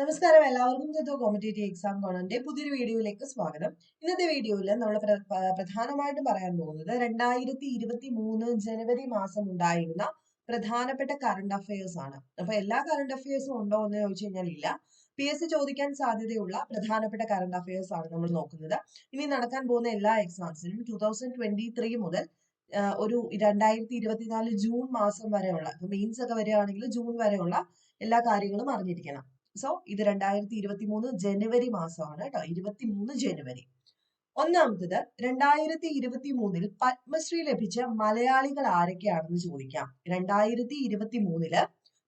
നമസ്കാരം. എല്ലാവർക്കും ചെത്തോ competitive exam കോണന്റെ പുതിയൊരു വീഡിയോയിലേക്ക് സ്വാഗതം. ഇന്നത്തെ വീഡിയോയിൽ നമ്മൾ പ്ര- പ്രധാനമായിട്ടും പറയാൻ പോകുന്നത് രണ്ടായിരത്തി ഇരുപത്തി മൂന്ന് ജനുവരി മാസം ഉണ്ടായിരുന്ന പ്രധാനപ്പെട്ട കറണ്ട് അഫയേഴ്സ് ആണ്. അപ്പൊ എല്ലാ കറണ്ട് അഫയേഴ്സും ഉണ്ടോ എന്ന് ചോദിച്ചു കഴിഞ്ഞാൽ ഇല്ല. പി എസ് സി ചോദിക്കാൻ സാധ്യതയുള്ള പ്രധാനപ്പെട്ട കറണ്ട് അഫയേഴ്സ് ആണ് നമ്മൾ നോക്കുന്നത്. ഇനി നടക്കാൻ പോകുന്ന എല്ലാ എക്സാംസിനും ടൂ തൗസൻഡ് ട്വന്റി ത്രീ മുതൽ ഒരു രണ്ടായിരത്തി ഇരുപത്തിനാല് ജൂൺ മാസം വരെയുള്ള മെയിൻസ് ഒക്കെ വരികയാണെങ്കിൽ ജൂൺ വരെയുള്ള എല്ലാ കാര്യങ്ങളും അറിഞ്ഞിരിക്കണം. സോ ഇത് രണ്ടായിരത്തി ഇരുപത്തി മൂന്ന് ജനുവരി മാസമാണ് കേട്ടോ ഇരുപത്തി മൂന്ന് ജനുവരി. ഒന്നാമത്തത് രണ്ടായിരത്തി ഇരുപത്തി മൂന്നിൽ പത്മശ്രീ ലഭിച്ച മലയാളികൾ ആരൊക്കെയാണെന്ന് ചോദിക്കാം. രണ്ടായിരത്തി ഇരുപത്തി മൂന്നിൽ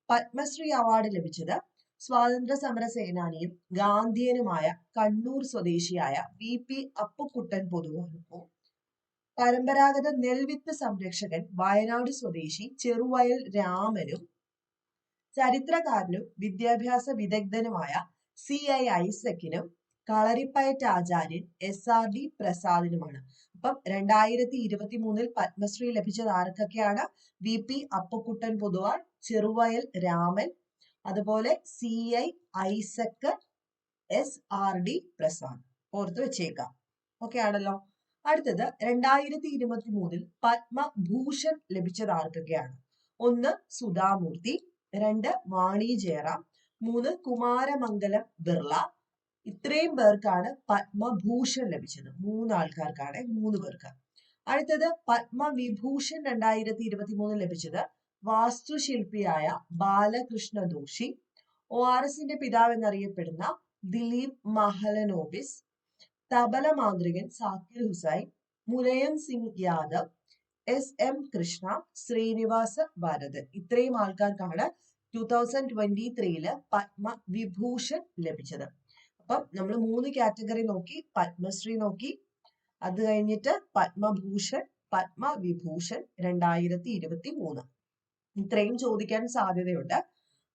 പത്മശ്രീ അവാർഡ് ലഭിച്ചത് സ്വാതന്ത്ര്യ സമര സേനാനിയും ഗാന്ധിയനുമായ കണ്ണൂർ സ്വദേശിയായ വി പി അപ്പുക്കുട്ടൻ പൊതുവായിരുന്നു. പരമ്പരാഗത നെൽവിത്ത് സംരക്ഷകൻ വയനാട് സ്വദേശി ചെറുവയൽ രാമനും ചരിത്രകാരനും വിദ്യാഭ്യാസ വിദഗ്ധനുമായ സി ഐ ഐസക്കിനും കളരിപ്പയറ്റ് ആചാര്യൻ എസ് ആർ ഡി പ്രസാദിനുമാണ്. അപ്പം രണ്ടായിരത്തി ഇരുപത്തി മൂന്നിൽ പത്മശ്രീ ലഭിച്ചത് ആർക്കൊക്കെയാണ്? വി പി അപ്പക്കുട്ടൻ പൊതുവാൾ ചെറുവയൽ രാമൻ അതുപോലെ C I Isaac S R D Prasad. ഓർത്ത് വെച്ചേക്കാം. ഓക്കെ ആണല്ലോ. അടുത്തത് രണ്ടായിരത്തി ഇരുപത്തി മൂന്നിൽ പത്മഭൂഷൺ ലഭിച്ചത് ആർക്കൊക്കെയാണ്? ഒന്ന് സുധാമൂർത്തി രണ്ട് വാണി ജയറാം മൂന്ന് കുമാരമംഗലം ബിർള. ഇത്രയും പേർക്കാണ് പത്മഭൂഷൺ ലഭിച്ചത്. മൂന്ന് ആൾക്കാർക്കാണ് മൂന്ന് പേർക്ക്. അടുത്തത് പത്മവിഭൂഷൺ രണ്ടായിരത്തി ഇരുപത്തി മൂന്ന് ലഭിച്ചത് വാസ്തുശില്പിയായ ബാലകൃഷ്ണ ദോഷി. ഒ ആർ എസിന്റെ പിതാവ് എന്നറിയപ്പെടുന്ന ദിലീപ് മഹലനോബിസ് തബല മാന്ത്രികൻ സാക്കിർ ഹുസൈൻ മുലയം സിംഗ് യാദവ് എസ് എം കൃഷ്ണ ശ്രീനിവാസ ഭാരത്. ഇത്രയും ആൾക്കാർക്കാണ് ടൂ തൗസൻഡ് ട്വന്റി ത്രീയിൽ പത്മ വിഭൂഷൺ ലഭിച്ചത്. അപ്പം നമ്മൾ മൂന്ന് കാറ്റഗറി നോക്കി പത്മശ്രീ നോക്കി അത് കഴിഞ്ഞിട്ട് പത്മഭൂഷൺ പത്മവിഭൂഷൺ രണ്ടായിരത്തി ഇരുപത്തി മൂന്ന് ഇത്രയും ചോദിക്കാൻ സാധ്യതയുണ്ട്.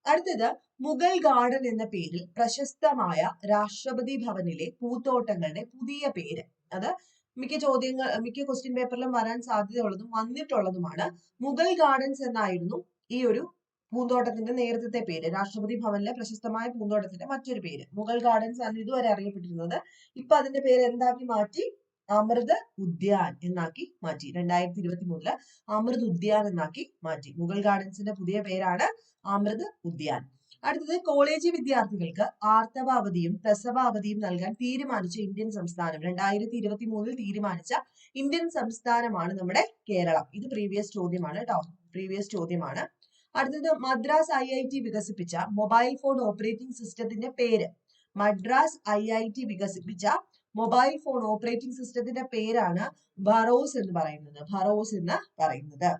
അടുത്തത് മുഗൾ ഗാർഡൻ എന്ന പേരിൽ പ്രശസ്തമായ രാഷ്ട്രപതി ഭവനിലെ പൂത്തോട്ടങ്ങളുടെ പുതിയ പേര്. അത് മിക്ക ചോദ്യങ്ങൾ മിക്ക ക്വസ്റ്റ്യൻ പേപ്പറിലും വരാൻ സാധ്യതയുള്ളതും വന്നിട്ടുള്ളതുമാണ്. മുഗൾ ഗാർഡൻസ് എന്നായിരുന്നു ഈ ഒരു പൂന്തോട്ടത്തിന്റെ നേരത്തെ പേര്. രാഷ്ട്രപതി ഭവനിലെ പ്രശസ്തമായ പൂന്തോട്ടത്തിന്റെ മറ്റൊരു പേര്. മുഗൾ ഗാർഡൻസ് ആണ് ഇതുവരെ അറിയപ്പെട്ടിരുന്നത്. ഇപ്പൊ അതിന്റെ പേര് എന്താക്കി മാറ്റി? അമൃത് ഉദ്യാൻ എന്നാക്കി മാറ്റി. രണ്ടായിരത്തി ഇരുപത്തി മൂന്നിൽ അമൃത് ഉദ്യാൻ എന്നാക്കി മാറ്റി. മുഗൾ ഗാർഡൻസിന്റെ പുതിയ പേരാണ് അമൃത് ഉദ്യാൻ. അടുത്തത് കോളേജ് വിദ്യാർത്ഥികൾക്ക് ആർത്തവ അവധിയും പ്രസവ അവധിയും നൽകാൻ തീരുമാനിച്ച ഇന്ത്യൻ സംസ്ഥാനം. രണ്ടായിരത്തി ഇരുപത്തി മൂന്നിൽ തീരുമാനിച്ച ഇന്ത്യൻ സംസ്ഥാനമാണ് നമ്മുടെ കേരളം. ഇത് പ്രീവിയസ് ചോദ്യമാണ് കേട്ടോ പ്രീവിയസ് ചോദ്യമാണ്. അടുത്തത് മദ്രാസ് ഐ ഐ ടി വികസിപ്പിച്ച മൊബൈൽ ഫോൺ ഓപ്പറേറ്റിംഗ് സിസ്റ്റത്തിന്റെ പേര്. മദ്രാസ് ഐ ഐ ടി വികസിപ്പിച്ച മൊബൈൽ ഫോൺ ഓപ്പറേറ്റിംഗ് സിസ്റ്റത്തിന്റെ പേരാണ് ഭറോസ് എന്ന് പറയുന്നത്. ഭറോസ് എന്ന് പറയുന്നത്.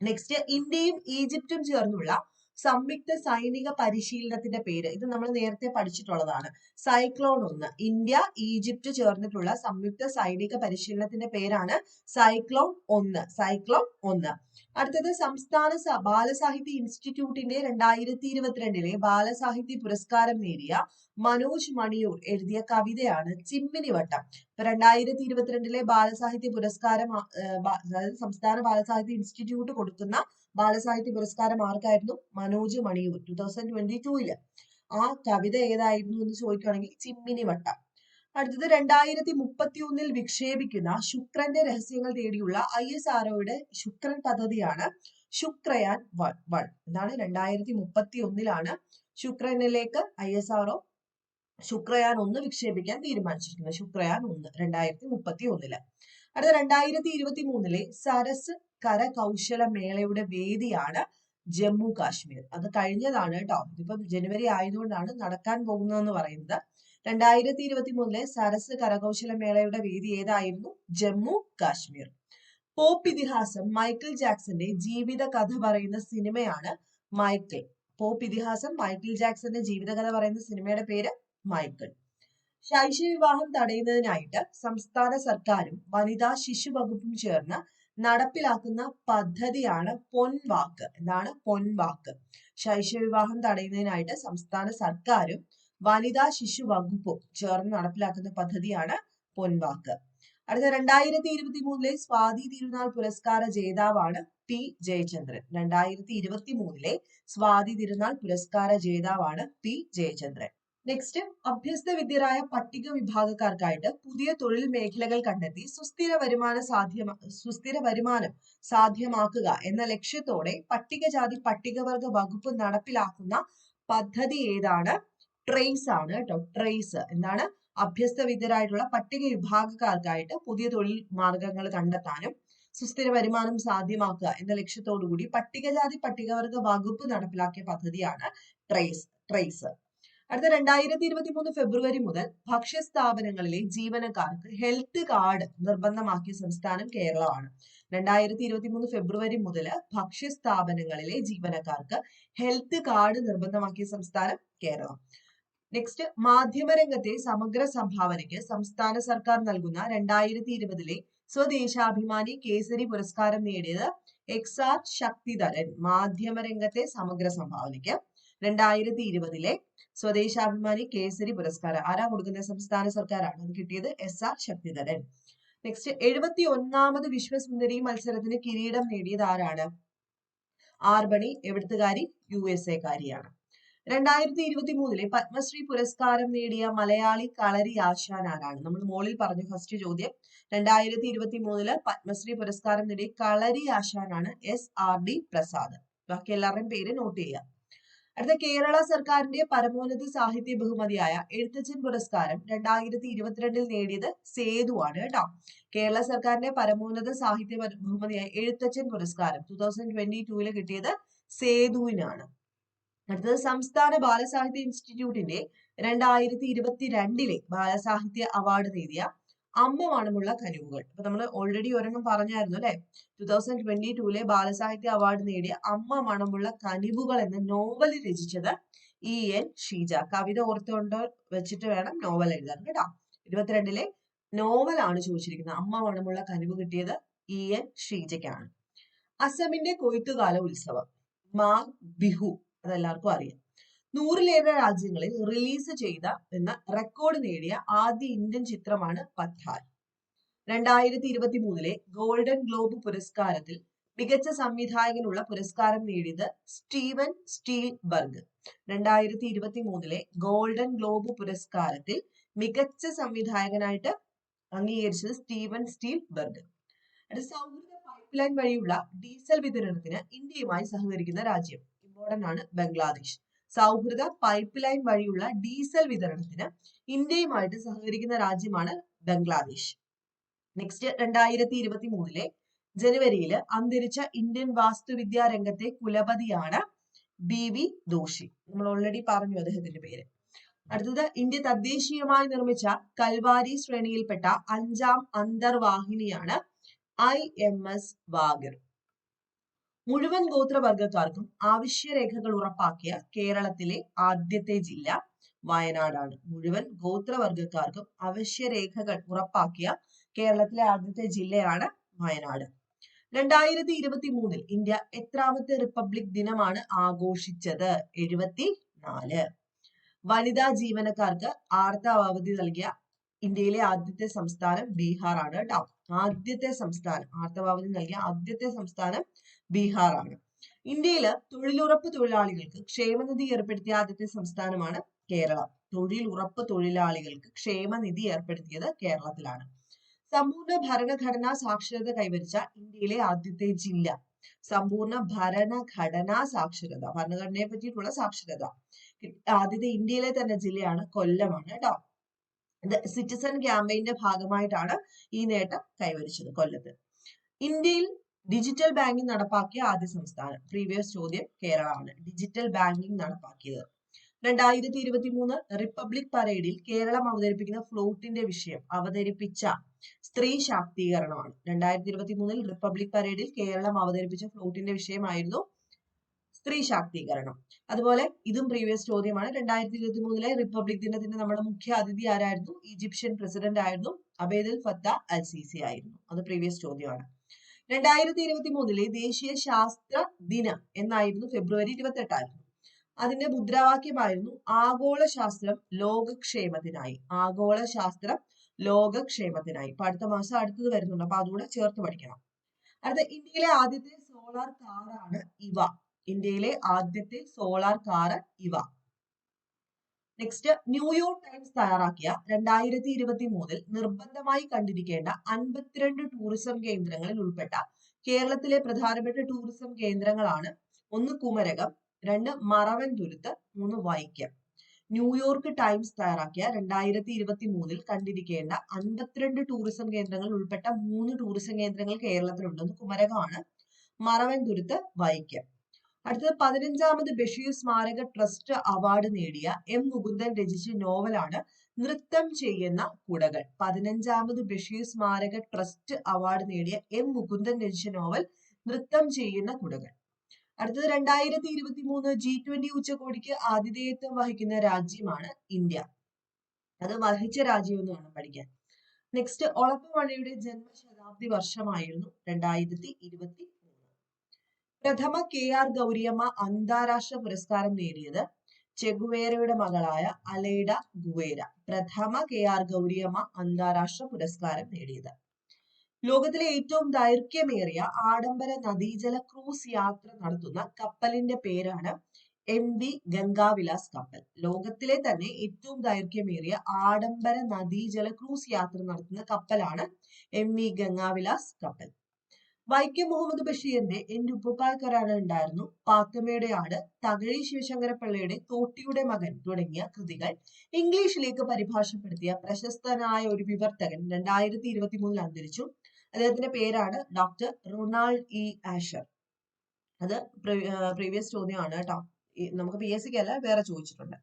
നെക്സ്റ്റ് ഇന്ത്യയും ഈജിപ്തും ചേർന്നുള്ള സംയുക്ത സൈനിക പരിശീലനത്തിന്റെ പേര്. ഇത് നമ്മൾ നേരത്തെ പഠിച്ചിട്ടുള്ളതാണ്. സൈക്ലോൺ ഒന്ന്. ഇന്ത്യ ഈജിപ്റ്റ് ചേർന്നിട്ടുള്ള സംയുക്ത സൈനിക പരിശീലനത്തിന്റെ പേരാണ് സൈക്ലോൺ ഒന്ന്. സൈക്ലോൺ ഒന്ന്. അടുത്തത് സംസ്ഥാന ബാലസാഹിത്യ ഇൻസ്റ്റിറ്റ്യൂട്ടിന്റെ രണ്ടായിരത്തി ഇരുപത്തിരണ്ടിലെ ബാലസാഹിത്യ പുരസ്കാരം നേടിയ മനോജ് മണിയൂർ എഴുതിയ കവിതയാണ് ചിമ്മിനിവട്ടം ഇപ്പൊ രണ്ടായിരത്തി ഇരുപത്തിരണ്ടിലെ ബാലസാഹിത്യ പുരസ്കാരം സംസ്ഥാന ബാലസാഹിത്യ ഇൻസ്റ്റിറ്റ്യൂട്ട് കൊടുക്കുന്ന ബാലസാഹിത്യ പുരസ്കാരം ആർക്കായിരുന്നു? Manoj Maniyur two thousand twenty ടൂയിൽ ആ കവിത ഏതായിരുന്നു എന്ന് ചോദിക്കുകയാണെങ്കിൽ ചിമ്മിനി വട്ടം. അടുത്തത് രണ്ടായിരത്തി മുപ്പത്തി ഒന്നിൽ വിക്ഷേപിക്കുന്ന ശുക്രന്റെ രഹസ്യങ്ങൾ തേടിയുള്ള ഐ എസ് ആർഒയുടെ ശുക്രൻ പദ്ധതിയാണ് ശുക്രയാൻ വൺ എന്താണ് രണ്ടായിരത്തി മുപ്പത്തി ഒന്നിലാണ് ശുക്രനിലേക്ക് I S R O Shukrayaan ഒന്ന് വിക്ഷേപിക്കാൻ തീരുമാനിച്ചിരിക്കുന്നത്. ശുക്രയാൻ ഒന്ന് രണ്ടായിരത്തി മുപ്പത്തി ഒന്നിൽ അടുത്ത രണ്ടായിരത്തി ഇരുപത്തി മൂന്നിലെ സരസ് കരകൗശല മേളയുടെ വേദിയാണ് ജമ്മു കാശ്മീർ. അത് കഴിഞ്ഞതാണ് കേട്ടോ ഇതിപ്പം ജനുവരി ആയതുകൊണ്ടാണ് നടക്കാൻ പോകുന്നതെന്ന് പറയുന്നത്. രണ്ടായിരത്തി ഇരുപത്തി മൂന്നിലെ സരസ് കരകൗശല മേളയുടെ വേദി ഏതായിരുന്നു? ജമ്മു കാശ്മീർ. പോപ്പ് ഇതിഹാസം മൈക്കിൾ ജാക്സന്റെ ജീവിത കഥ പറയുന്ന സിനിമയാണ് മൈക്കിൾ. പോപ്പ് ഇതിഹാസം മൈക്കിൾ ജാക്സന്റെ ജീവിതകഥ പറയുന്ന സിനിമയുടെ പേര് മൈക്കിൾ. ശൈശവ വിവാഹം തടയുന്നതിനായിട്ട് സംസ്ഥാന സർക്കാരും വനിതാ ശിശു വകുപ്പും ചേർന്ന് നടപ്പിലാക്കുന്ന പദ്ധതിയാണ് പൊൻവാക്ക്. എന്താണ് പൊൻവാക്ക്? ശൈശവ വിവാഹം തടയുന്നതിനായിട്ട് സംസ്ഥാന സർക്കാരും വനിതാ ശിശു വകുപ്പും ചേർന്ന് നടപ്പിലാക്കുന്ന പദ്ധതിയാണ് പൊൻവാക്ക്. അടുത്ത രണ്ടായിരത്തി ഇരുപത്തി മൂന്നിലെ സ്വാതി തിരുനാൾ പുരസ്കാര ജേതാവാണ് പി ജയചന്ദ്രൻ. രണ്ടായിരത്തി ഇരുപത്തി മൂന്നിലെ സ്വാതി തിരുനാൾ പുരസ്കാര ജേതാവാണ് പി ജയചന്ദ്രൻ. നെക്സ്റ്റ് അഭ്യസ്ത വിദ്യരായ പട്ടിക വിഭാഗക്കാർക്കായിട്ട് പുതിയ തൊഴിൽ മേഖലകൾ കണ്ടെത്തി സുസ്ഥിര വരുമാന സാധ്യമാ സുസ്ഥിര വരുമാനം സാധ്യമാക്കുക എന്ന ലക്ഷ്യത്തോടെ പട്ടികജാതി പട്ടികവർഗ വകുപ്പ് നടപ്പിലാക്കുന്ന പദ്ധതി ഏതാണ്? ട്രേസ് ആണ് കേട്ടോ. ട്രേസ് എന്താണ്? അഭ്യസ്ത വിദ്യരായിട്ടുള്ള പട്ടിക വിഭാഗക്കാർക്കായിട്ട് പുതിയ തൊഴിൽ മാർഗങ്ങൾ കണ്ടെത്താനും സുസ്ഥിര വരുമാനം സാധ്യമാക്കുക എന്ന ലക്ഷ്യത്തോടുകൂടി പട്ടികജാതി പട്ടികവർഗ വകുപ്പ് നടപ്പിലാക്കിയ പദ്ധതിയാണ് ട്രേസ് ട്രേസ് അടുത്ത രണ്ടായിരത്തി ഇരുപത്തി മൂന്ന് ഫെബ്രുവരി മുതൽ ഭക്ഷ്യ സ്ഥാപനങ്ങളിലെ ജീവനക്കാർക്ക് ഹെൽത്ത് കാർഡ് നിർബന്ധമാക്കിയ സംസ്ഥാനം കേരളമാണ്. രണ്ടായിരത്തി ഇരുപത്തി മൂന്ന് ഫെബ്രുവരി മുതൽ ഭക്ഷ്യ സ്ഥാപനങ്ങളിലെ ജീവനക്കാർക്ക് ഹെൽത്ത് കാർഡ് നിർബന്ധമാക്കിയ സംസ്ഥാനം കേരളം. നെക്സ്റ്റ് മാധ്യമരംഗത്തെ സമഗ്ര സംഭാവനയ്ക്ക് സംസ്ഥാന സർക്കാർ നൽകുന്ന രണ്ടായിരത്തി ഇരുപതിലെ സ്വദേശാഭിമാനി കേസരി പുരസ്കാരം നേടിയത് എക്സാർ ശക്തിധരൻ മാധ്യമരംഗത്തെ സമഗ്ര സംഭാവനയ്ക്ക്. രണ്ടായിരത്തി ഇരുപതിലെ സ്വദേശാഭിമാനി കേസരി പുരസ്കാരം. ആരാ കൊടുക്കുന്ന സംസ്ഥാന സർക്കാരാണ്. അത് കിട്ടിയത് എസ് ആർ ശക്തിധരൻ. നെക്സ്റ്റ് എഴുപത്തി ഒന്നാമത് വിശ്വസുന്ദരി മത്സരത്തിന് കിരീടം നേടിയത് ആരാണ്? ആർബണി എവിടുത്തുകാരി യു എസ് എക്കാരിയാണ് രണ്ടായിരത്തി ഇരുപത്തി മൂന്നിലെ പത്മശ്രീ പുരസ്കാരം നേടിയ മലയാളി കളരി ആശാൻ ആരാണ്? നമ്മൾ മോളിൽ പറഞ്ഞു ഫസ്റ്റ് ചോദ്യം. രണ്ടായിരത്തി ഇരുപത്തി മൂന്നിൽ പത്മശ്രീ പുരസ്കാരം നേടിയ കളരി ആശാനാണ് എസ് ആർ ഡി പ്രസാദ്. ബാക്കി എല്ലാവരുടെയും പേര് നോട്ട് ചെയ്യുക. അടുത്ത കേരള സർക്കാരിന്റെ പരമോന്നത സാഹിത്യ ബഹുമതിയായ എഴുത്തച്ഛൻ പുരസ്കാരം രണ്ടായിരത്തി ഇരുപത്തിരണ്ടിൽ നേടിയത് സേതു ആണ് കേട്ടോ. കേരള സർക്കാരിന്റെ പരമോന്നത സാഹിത്യ ബഹുമതിയായ എഴുത്തച്ഛൻ പുരസ്കാരം ടൂ തൗസൻഡ് ട്വന്റി ടൂവിൽ കിട്ടിയത് സേതുവിനാണ്. അടുത്തത് സംസ്ഥാന ബാലസാഹിത്യ ഇൻസ്റ്റിറ്റ്യൂട്ടിന്റെ രണ്ടായിരത്തി ഇരുപത്തിരണ്ടിലെ ബാലസാഹിത്യ അവാർഡ് നേടിയ അമ്മ മണമുള്ള കനിവുകൾ. അപ്പൊ നമ്മൾ ഓൾറെഡി ഒരെണ്ണം പറഞ്ഞായിരുന്നു അല്ലെ? ടു തൗസൻഡ് ട്വന്റി ടൂലെ ബാലസാഹിത്യ അവാർഡ് നേടിയ അമ്മ മണമുള്ള കനിവുകൾ എന്ന നോവൽ രചിച്ചത് ഇ എൻ ഷീജ. കവിത ഓർത്തുകൊണ്ട് വെച്ചിട്ട് വേണം നോവൽ എഴുതാൻ കേട്ടോ. ഇരുപത്തിരണ്ടിലെ നോവലാണ് ചോദിച്ചിരിക്കുന്നത്. അമ്മ മണമുള്ള കനിവ് കിട്ടിയത് ഇ എൻ ഷീജയ്ക്കാണ്. അസമിന്റെ കൊയ്ത്തുകാല ഉത്സവം. മാ ബിഹു. അതെല്ലാവർക്കും അറിയാം. നൂറിലേറെ രാജ്യങ്ങളിൽ റിലീസ് ചെയ്ത എന്ന റെക്കോർഡ് നേടിയ ആദ്യ ഇന്ത്യൻ ചിത്രമാണ് പത്താൻ രണ്ടായിരത്തി ഇരുപത്തി മൂന്നിലെ ഗോൾഡൻ ഗ്ലോബ് പുരസ്കാരത്തിൽ മികച്ച സംവിധായകനുള്ള പുരസ്കാരം നേടിയത് സ്റ്റീവൻ സ്റ്റീൽബർഗ് രണ്ടായിരത്തി ഇരുപത്തി മൂന്നിലെ ഗോൾഡൻ ഗ്ലോബ് പുരസ്കാരത്തിൽ മികച്ച സംവിധായകനായിട്ട് അംഗീകരിച്ചത് സ്റ്റീവൻ സ്റ്റീൽബർഗ് സൗഹൃദ പൈപ്പ് ലൈൻ വഴിയുള്ള ഡീസൽ വിതരണത്തിന് ഇന്ത്യയുമായി സഹകരിക്കുന്ന രാജ്യം ഇമ്പോർട്ടന്റ് ആണ് ബംഗ്ലാദേശ്. സൗഹൃദ പൈപ്പ് ലൈൻ വഴിയുള്ള ഡീസൽ വിതരണത്തിന് ഇന്ത്യയുമായിട്ട് സഹകരിക്കുന്ന രാജ്യമാണ് ബംഗ്ലാദേശ്. നെക്സ്റ്റ് രണ്ടായിരത്തി ഇരുപത്തി മൂന്നിലെ ജനുവരിയിൽ അന്തരിച്ച ഇന്ത്യൻ വാസ്തുവിദ്യാ രംഗത്തെ കുലപതിയാണ് ബി വി ദോഷി. നമ്മൾ ഓൾറെഡി പറഞ്ഞു അദ്ദേഹത്തിന്റെ പേര്. അടുത്തത് ഇന്ത്യ തദ്ദേശീയമായി നിർമ്മിച്ച കൽവാരി ശ്രേണിയിൽപ്പെട്ട അഞ്ചാം അന്തർവാഹിനിയാണ് ഐ എം എസ് വാഗർ. മുഴുവൻ ഗോത്രവർഗക്കാർക്കും ആവശ്യരേഖകൾ ഉറപ്പാക്കിയ കേരളത്തിലെ ആദ്യത്തെ ജില്ല വയനാടാണ്. മുഴുവൻ ഗോത്രവർഗക്കാർക്കും അവശ്യരേഖകൾ ഉറപ്പാക്കിയ കേരളത്തിലെ ആദ്യത്തെ ജില്ലയാണ് വയനാട്. രണ്ടായിരത്തി ഇരുപത്തി മൂന്നിൽ ഇന്ത്യ എത്രാമത്തെ റിപ്പബ്ലിക് ദിനമാണ് ആഘോഷിച്ചത്? എഴുപത്തി നാല് വനിതാ ജീവനക്കാർക്ക് ആർത്തവ അവധി നൽകിയ ഇന്ത്യയിലെ ആദ്യത്തെ സംസ്ഥാനം ബീഹാർ ആണ് കേട്ടോ ആദ്യത്തെ സംസ്ഥാനം ആർത്തവാവധി നൽകിയ ആദ്യത്തെ സംസ്ഥാനം ബീഹാറാണ്. ഇന്ത്യയിൽ തൊഴിലുറപ്പ് തൊഴിലാളികൾക്ക് ക്ഷേമനിധി ഏർപ്പെടുത്തിയ ആദ്യത്തെ സംസ്ഥാനമാണ് കേരളം. തൊഴിലുറപ്പ് തൊഴിലാളികൾക്ക് ക്ഷേമനിധി ഏർപ്പെടുത്തിയത് കേരളത്തിലാണ്. സമ്പൂർണ ഭരണഘടനാ സാക്ഷരത കൈവരിച്ച ഇന്ത്യയിലെ ആദ്യത്തെ ജില്ല. സമ്പൂർണ ഭരണഘടനാ സാക്ഷരത ഭരണഘടനയെ പറ്റിയിട്ടുള്ള സാക്ഷരത. ആദ്യത്തെ ഇന്ത്യയിലെ തന്നെ ജില്ലയാണ് കൊല്ലമാണ് കേട്ടോ സിറ്റിസൺ ക്യാമ്പയിന്റെ ഭാഗമായിട്ടാണ് ഈ നേട്ടം കൈവരിച്ചത് കൊല്ലത്ത്. ഇന്ത്യയിൽ ഡിജിറ്റൽ ബാങ്കിംഗ് നടപ്പാക്കിയ ആദ്യ സംസ്ഥാനം. പ്രീവിയസ് ചോദ്യം കേരളമാണ്. ഡിജിറ്റൽ ബാങ്കിംഗ് നടപ്പാക്കിയത്. രണ്ടായിരത്തി ഇരുപത്തി മൂന്ന് റിപ്പബ്ലിക് പരേഡിൽ കേരളം അവതരിപ്പിക്കുന്ന ഫ്ലോട്ടിന്റെ വിഷയം അവതരിപ്പിച്ച സ്ത്രീ ശാക്തീകരണമാണ്. രണ്ടായിരത്തി ഇരുപത്തി മൂന്നിൽ റിപ്പബ്ലിക് പരേഡിൽ കേരളം അവതരിപ്പിച്ച ഫ്ലോട്ടിന്റെ വിഷയമായിരുന്നു സ്ത്രീ ശാക്തീകരണം. അതുപോലെ ഇതും പ്രീവിയസ് ചോദ്യമാണ്. രണ്ടായിരത്തി ഇരുപത്തി മൂന്നിലെ റിപ്പബ്ലിക് ദിനത്തിന്റെ നമ്മുടെ മുഖ്യ അതിഥി ആരായിരുന്നു? ഈജിപ്ഷ്യൻ പ്രസിഡന്റ് ആയിരുന്നു അബേദൽ ഫത്ത അൽ സിസി ആയിരുന്നു. അത് പ്രീവിയസ് ചോദ്യമാണ്. രണ്ടായിരത്തി ഇരുപത്തി മൂന്നിലെ ദേശീയ ശാസ്ത്ര ദിനം എന്നായിരുന്നു ഫെബ്രുവരി ഇരുപത്തെട്ടായിരുന്നു. അതിന്റെ മുദ്രാവാക്യമായിരുന്നു ആഗോള ശാസ്ത്രം ലോകക്ഷേമത്തിനായി. ആഗോള ശാസ്ത്രം ലോകക്ഷേമത്തിനായി. ഇപ്പൊ അടുത്ത മാസം അടുത്തത് വരുന്നുണ്ട്. അപ്പൊ അതുകൂടെ ചേർത്ത് പഠിക്കണം. അടുത്ത ഇന്ത്യയിലെ ആദ്യത്തെ സോളാർ കാറാണ് ഇവ. ഇന്ത്യയിലെ ആദ്യത്തെ സോളാർ കാർ ഇവ. നെക്സ്റ്റ് ന്യൂയോർക്ക് ടൈംസ് തയ്യാറാക്കിയ രണ്ടായിരത്തി ഇരുപത്തി മൂന്നിൽ നിർബന്ധമായി കണ്ടിരിക്കേണ്ട അൻപത്തിരണ്ട് ടൂറിസം കേന്ദ്രങ്ങളിൽ ഉൾപ്പെട്ട കേരളത്തിലെ പ്രധാനപ്പെട്ട ടൂറിസം കേന്ദ്രങ്ങളാണ് ഒന്ന് കുമരകം രണ്ട് മറവൻ തുരുത്ത് മൂന്ന് വൈക്കം. ന്യൂയോർക്ക് ടൈംസ് തയ്യാറാക്കിയ രണ്ടായിരത്തി ഇരുപത്തി മൂന്നിൽ കണ്ടിരിക്കേണ്ട അൻപത്തിരണ്ട് ടൂറിസം കേന്ദ്രങ്ങൾ ഉൾപ്പെട്ട മൂന്ന് ടൂറിസം കേന്ദ്രങ്ങൾ കേരളത്തിലുണ്ട്. ഒന്ന് കുമരകമാണ് മറവൻ തുരുത്ത് വൈക്കം. അടുത്തത് പതിനഞ്ചാമത് ബഷീർ സ്മാരക ട്രസ്റ്റ് അവാർഡ് നേടിയ എം മുകുന്ദൻ രചിച്ച നോവലാണ് നൃത്തം ചെയ്യുന്ന കുടകൾ. പതിനഞ്ചാമത് ബഷീർ സ്മാരക ട്രസ്റ്റ് അവാർഡ് നേടിയ എം മുകുന്ദൻ രചിച്ച നോവൽ നൃത്തം ചെയ്യുന്ന കുടകൾ. അടുത്തത് രണ്ടായിരത്തി ഇരുപത്തി മൂന്ന് ജി ട്വന്റി ഉച്ചകോടിക്ക് ആതിഥേയത്വം വഹിക്കുന്ന രാജ്യമാണ് ഇന്ത്യ. അത് വഹിച്ച രാജ്യം എന്ന് വേണം പഠിക്കാൻ. നെക്സ്റ്റ് ഒളപ്പമഴയുടെ ജന്മശതാബ്ദി വർഷമായിരുന്നു രണ്ടായിരത്തി ഇരുപത്തി പ്രഥമ കെ ആർ ഗൗരിയമ്മ അന്താരാഷ്ട്ര പുരസ്കാരം നേടിയത് ചെഗുവേരയുടെ മകളായ അലൈഡ ഗുവേര. പ്രഥമ കെ ആർ ഗൗരിയമ്മ അന്താരാഷ്ട്ര പുരസ്കാരം നേടിയത്. ലോകത്തിലെ ഏറ്റവും ദൈർഘ്യമേറിയ ആഡംബര നദീജല ക്രൂസ് യാത്ര നടത്തുന്ന കപ്പലിന്റെ പേരാണ് എം വി ഗംഗാവിലാസ് കപ്പൽ. ലോകത്തിലെ തന്നെ ഏറ്റവും ദൈർഘ്യമേറിയ ആഡംബര നദീജല ക്രൂസ് യാത്ര നടത്തുന്ന കപ്പലാണ് എം വി ഗംഗാവിലാസ് കപ്പൽ. വൈക്കം മുഹമ്മദ് ബഷീറിന്റെ എന്റെ ഉപ്പുപ്പായ്ക്കൊരാണ് ഉണ്ടായിരുന്നു പാത്തമ്മയുടെ ആട് തകഴി ശിവശങ്കരപ്പിള്ളയുടെ തോട്ടിയുടെ മകൻ തുടങ്ങിയ കൃതികൾ ഇംഗ്ലീഷിലേക്ക് പരിഭാഷപ്പെടുത്തിയ പ്രശസ്തനായ ഒരു വിവർത്തകൻ രണ്ടായിരത്തി ഇരുപത്തി മൂന്നിൽ അന്തരിച്ചു. അദ്ദേഹത്തിന്റെ പേരാണ് ഡോക്ടർ റൊണാൾഡ് ഇ. ആഷർ. അത് പ്രീവിയസ് ചോദ്യമാണ് കേട്ടോ. നമുക്ക് പി. എസ്. സിക്ക് അല്ല വേറെ ചോദിച്ചിട്ടുണ്ട്.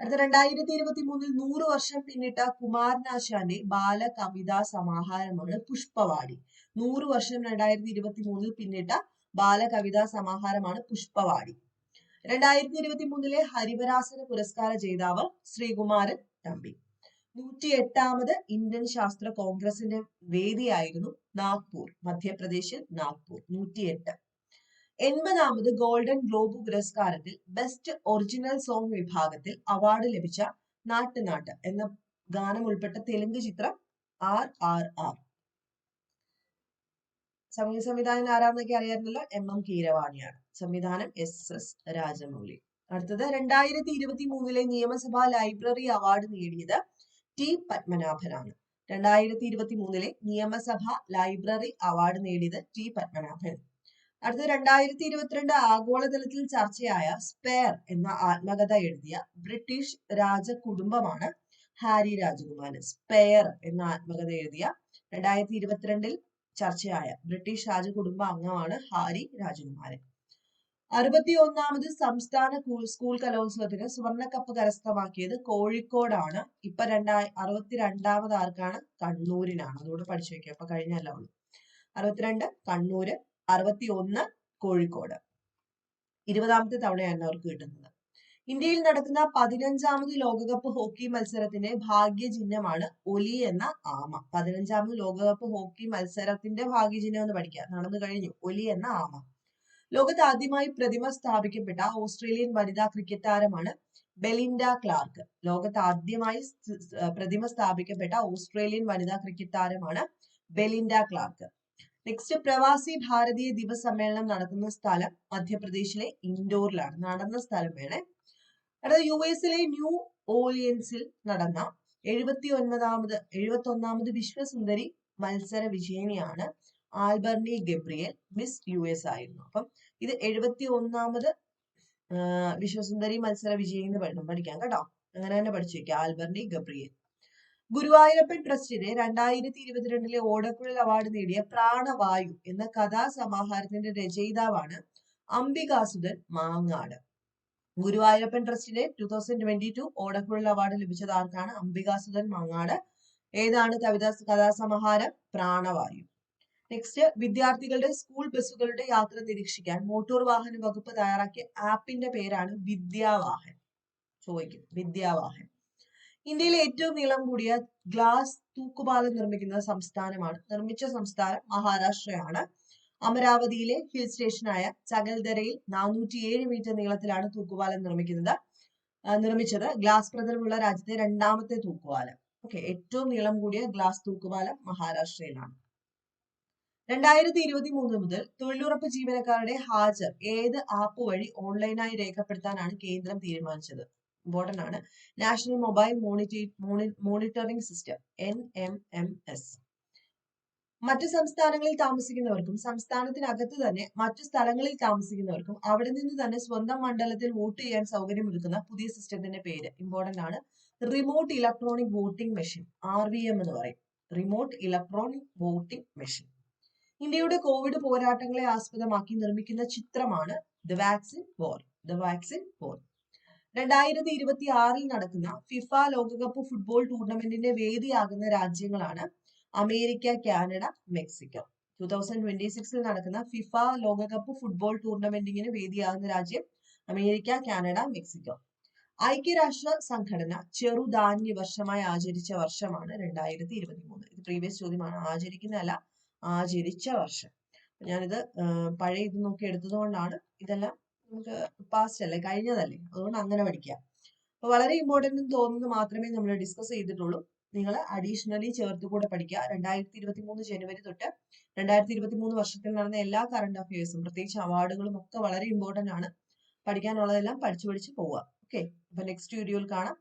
അടുത്ത രണ്ടായിരത്തി ഇരുപത്തി മൂന്നിൽ നൂറ് വർഷം പിന്നിട്ട കുമാരനാശാന്റെ ബാലകവിതാ സമാഹാരമാണ് പുഷ്പവാടി. നൂറ് വർഷം രണ്ടായിരത്തി ഇരുപത്തി മൂന്നിൽ പിന്നിട്ട ബാലകവിതാ സമാഹാരമാണ് പുഷ്പവാടി. രണ്ടായിരത്തി ഇരുപത്തി മൂന്നിലെ ഹരിവരാസന പുരസ്കാര ജേതാവ് ശ്രീകുമാരൻ തമ്പി. നൂറ്റി എട്ടാമത് ഇന്ത്യൻ ശാസ്ത്ര കോൺഗ്രസിന്റെ വേദിയായിരുന്നു നാഗ്പൂർ മധ്യപ്രദേശിൽ നാഗ്പൂർ നൂറ്റിയെട്ട്. എൺപതാമത് ഗോൾഡൻ ഗ്ലോബ് പുരസ്കാരത്തിൽ ബെസ്റ്റ് ഒറിജിനൽ സോങ് വിഭാഗത്തിൽ അവാർഡ് ലഭിച്ച നാട്ടുനാട്ട് എന്ന ഗാനം ഉൾപ്പെട്ട തെലുങ്ക് ചിത്രം ആർ ആർ ആർ. സംഗീത സംവിധാനം ആരാന്നൊക്കെ അറിയാറുണ്ടല്ലോ? എം. എം. കീരവാണിയാണ്. സംവിധാനം എസ്. എസ്. രാജമൗലി അടുത്തത് രണ്ടായിരത്തി ഇരുപത്തി മൂന്നിലെ നിയമസഭാ ലൈബ്രറി അവാർഡ് നേടിയത് ടി. പത്മനാഭനാണ്. രണ്ടായിരത്തി ഇരുപത്തി മൂന്നിലെ നിയമസഭ ലൈബ്രറി അവാർഡ് നേടിയത് ടി. പത്മനാഭൻ. അടുത്തത് രണ്ടായിരത്തി ഇരുപത്തിരണ്ട് ആഗോളതലത്തിൽ ചർച്ചയായ സ്പെയർ എന്ന ആത്മകഥ എഴുതിയ ബ്രിട്ടീഷ് രാജകുടുംബമാണ് ഹാരി രാജകുമാരൻ. സ്പെയർ എന്ന ആത്മകഥ എഴുതിയ രണ്ടായിരത്തി ഇരുപത്തിരണ്ടിൽ ചർച്ചയായ ബ്രിട്ടീഷ് രാജകുടുംബ അംഗമാണ് ഹാരി രാജകുമാരൻ. അറുപത്തി ഒന്നാമത് സംസ്ഥാന സ്കൂൾ കലോത്സവത്തിന് സ്വർണക്കപ്പ് കരസ്ഥമാക്കിയത് കോഴിക്കോടാണ്. ഇപ്പൊ രണ്ടായി അറുപത്തിരണ്ടാമത് ആർക്കാണ്? കണ്ണൂരിനാണ്. അതുകൂടെ പഠിച്ചു വെക്കുക അപ്പൊ കഴിഞ്ഞല്ല ഉള്ളൂ. അറുപത്തിരണ്ട് കണ്ണൂര്. അറുപത്തി ഒന്ന് കോഴിക്കോട്. ഇരുപതാമത്തെ തവണയാണ് അവർക്ക് കിട്ടുന്നത്. ഇന്ത്യയിൽ നടക്കുന്ന പതിനഞ്ചാമത് ലോകകപ്പ് ഹോക്കി മത്സരത്തിന്റെ ഭാഗ്യചിഹ്നമാണ് ഒലി എന്ന ആമ. പതിനഞ്ചാമത് ലോകകപ്പ് ഹോക്കി മത്സരത്തിന്റെ ഭാഗ്യചിഹ്നം എന്ന് പഠിക്കുക നടന്നു കഴിഞ്ഞു. ഒലി എന്ന ആമ. ലോകത്ത് ആദ്യമായി പ്രതിമ സ്ഥാപിക്കപ്പെട്ട ഓസ്ട്രേലിയൻ വനിതാ ക്രിക്കറ്റ് താരമാണ് ബെലിൻഡ ക്ലാർക്ക്. ലോകത്ത് ആദ്യമായി പ്രതിമ സ്ഥാപിക്കപ്പെട്ട ഓസ്ട്രേലിയൻ വനിതാ ക്രിക്കറ്റ് താരമാണ് Belinda clerk. Next Pravasi Bharatiya ദിവസ സമ്മേളനം നടക്കുന്ന സ്ഥലം മധ്യപ്രദേശിലെ ഇൻഡോറിലാണ്. നടന്ന സ്ഥലം വേണേ അടുത്ത യു എസിലെ ന്യൂ ഓലിയൻസിൽ നടന്ന എഴുപത്തി ഒൻപതാമത് എഴുപത്തി ഒന്നാമത് വിശ്വസുന്ദരി മത്സര വിജയിനിയാണ് R'Bonney Gabriel Miss U S ആയിരുന്നു. അപ്പം ഇത് എഴുപത്തി ഒന്നാമത് വിശ്വസുന്ദരി മത്സര വിജയി എന്ന് പഠനം പഠിക്കാം കേട്ടോ. അങ്ങനെ തന്നെ പഠിച്ചു വെക്കുക ആൽബർണി ഗബ്രിയൽ. ഗുരുവായൂരപ്പൻ ട്രസ്റ്റിന് രണ്ടായിരത്തി ഇരുപത്തിരണ്ടിലെ ഓടക്കുഴൽ അവാർഡ് നേടിയ പ്രാണവായു എന്ന കഥാസമാഹാരത്തിന്റെ രചയിതാവാണ് അംബികാസുധൻ മാങ്ങാട്. ഗുരുവായൂരപ്പൻ ട്രസ്റ്റിന്റെ two thousand twenty two Odakkuzhal award ലഭിച്ചത് ആർക്കാണ്? അംബികാസുധൻ മാങ്ങാട്. ഏതാണ് കവിതാ കഥാസമാഹാരം? പ്രാണവായു. നെക്സ്റ്റ് വിദ്യാർത്ഥികളുടെ സ്കൂൾ ബസ്സുകളുടെ യാത്ര നിരീക്ഷിക്കാൻ മോട്ടോർ വാഹന വകുപ്പ് തയ്യാറാക്കിയ ആപ്പിന്റെ പേരാണ് വിദ്യാവാഹൻ. ചോദിക്കും വിദ്യാവാഹൻ. ഇന്ത്യയിലെ ഏറ്റവും നീളം കൂടിയ ഗ്ലാസ് തൂക്കുപാലം നിർമ്മിക്കുന്ന സംസ്ഥാനമാണ് നിർമ്മിച്ച സംസ്ഥാനം മഹാരാഷ്ട്രയാണ്. അമരാവതിയിലെ ഹിൽ സ്റ്റേഷനായ ചകൽദരയിൽ നാനൂറ്റിയേഴ് മീറ്റർ നീളത്തിലാണ് തൂക്കുപാലം നിർമ്മിക്കുന്നത്. നിർമ്മിച്ചത് ഗ്ലാസ് പ്രതലമുള്ള രാജ്യത്തെ രണ്ടാമത്തെ തൂക്കുപാലം. ഓക്കെ ഏറ്റവും നീളം കൂടിയ ഗ്ലാസ് തൂക്കുപാലം മഹാരാഷ്ട്രയിലാണ്. രണ്ടായിരത്തി ഇരുപത്തി മൂന്ന് മുതൽ തൊഴിലുറപ്പ് ജീവനക്കാരുടെ ഹാജർ ഏത് ആപ്പ് വഴി ഓൺലൈനായി രേഖപ്പെടുത്താനാണ് കേന്ദ്രം തീരുമാനിച്ചത്? ഇമ്പോർട്ടന്റ് ആണ്. National mobile monitoring system N M M S മറ്റു സംസ്ഥാനങ്ങളിൽ താമസിക്കുന്നവർക്കും സംസ്ഥാനത്തിനകത്ത് തന്നെ മറ്റു സ്ഥലങ്ങളിൽ താമസിക്കുന്നവർക്കും അവിടെ നിന്ന് തന്നെ സ്വന്തം മണ്ഡലത്തിൽ വോട്ട് ചെയ്യാൻ സൗകര്യമൊരുക്കുന്ന പുതിയ സിസ്റ്റത്തിന്റെ പേര് ഇമ്പോർട്ടന്റ് ആണ്. Remote electronic voting machine R V M എന്ന് പറയും. റിമോട്ട് ഇലക്ട്രോണിക് വോട്ടിംഗ് മെഷീൻ ഇന്ത്യയുടെ കോവിഡ് പോരാട്ടങ്ങളെ ആസ്പദമാക്കി നിർമ്മിക്കുന്ന ചിത്രമാണ് the vaccine war the vaccine war രണ്ടായിരത്തി ഇരുപത്തി ആറിൽ നടക്കുന്ന ഫിഫ ലോകകപ്പ് ഫുട്ബോൾ ടൂർണമെന്റിന്റെ വേദിയാകുന്ന രാജ്യങ്ങളാണ് America Canada Mexico. Two thousand twenty സിക്സിൽ നടക്കുന്ന ഫിഫ ലോകകപ്പ് ഫുട്ബോൾ ടൂർണമെന്റിന് വേദിയാകുന്ന രാജ്യം അമേരിക്ക കാനഡ മെക്സിക്കോ. ഐക്യരാഷ്ട്ര സംഘടന ചെറുധാന്യ വർഷമായി ആചരിച്ച വർഷമാണ് രണ്ടായിരത്തി ഇരുപത്തി മൂന്ന് ഇത് പ്രീവിയസ് ചോദ്യമാണ്. ആചരിക്കുന്നതല്ല ആചരിച്ച വർഷം. ഞാനിത് പഴയ ഇത് നോക്കി എടുത്തത് കൊണ്ടാണ് ഇതെല്ലാം നമുക്ക് പാസ്റ്റ് അല്ലേ കഴിഞ്ഞതല്ലേ? അതുകൊണ്ട് അങ്ങനെ പഠിക്കാം. അപ്പൊ വളരെ ഇമ്പോർട്ടന്റ് തോന്നുന്നത് മാത്രമേ നമ്മൾ ഡിസ്കസ് ചെയ്തിട്ടുള്ളൂ. നിങ്ങൾ അഡീഷണലി ചേർത്ത് കൂടെ പഠിക്കുക രണ്ടായിരത്തി ഇരുപത്തി മൂന്ന് ജനുവരി തൊട്ട് രണ്ടായിരത്തി ഇരുപത്തി മൂന്ന് വർഷത്തിൽ നടന്ന എല്ലാ കറണ്ട് അഫയേഴ്സും പ്രത്യേകിച്ച് അവാർഡുകളും ഒക്കെ വളരെ ഇമ്പോർട്ടന്റ് ആണ്. പഠിക്കാനുള്ളതെല്ലാം പഠിച്ചു പഠിച്ചു പോവുക. ഓക്കെ അപ്പൊ നെക്സ്റ്റ് വീഡിയോയിൽ കാണാം.